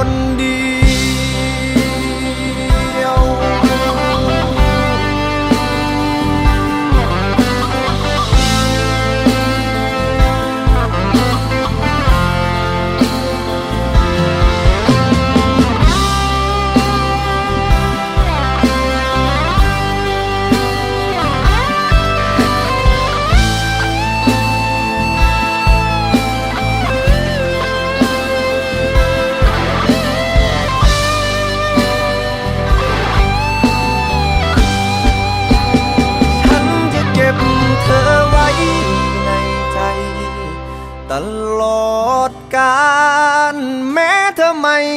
คน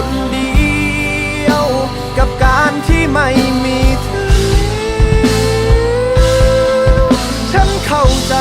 คนเดียว กับการที่ไม่มีเธอ ฉันเข้าใจ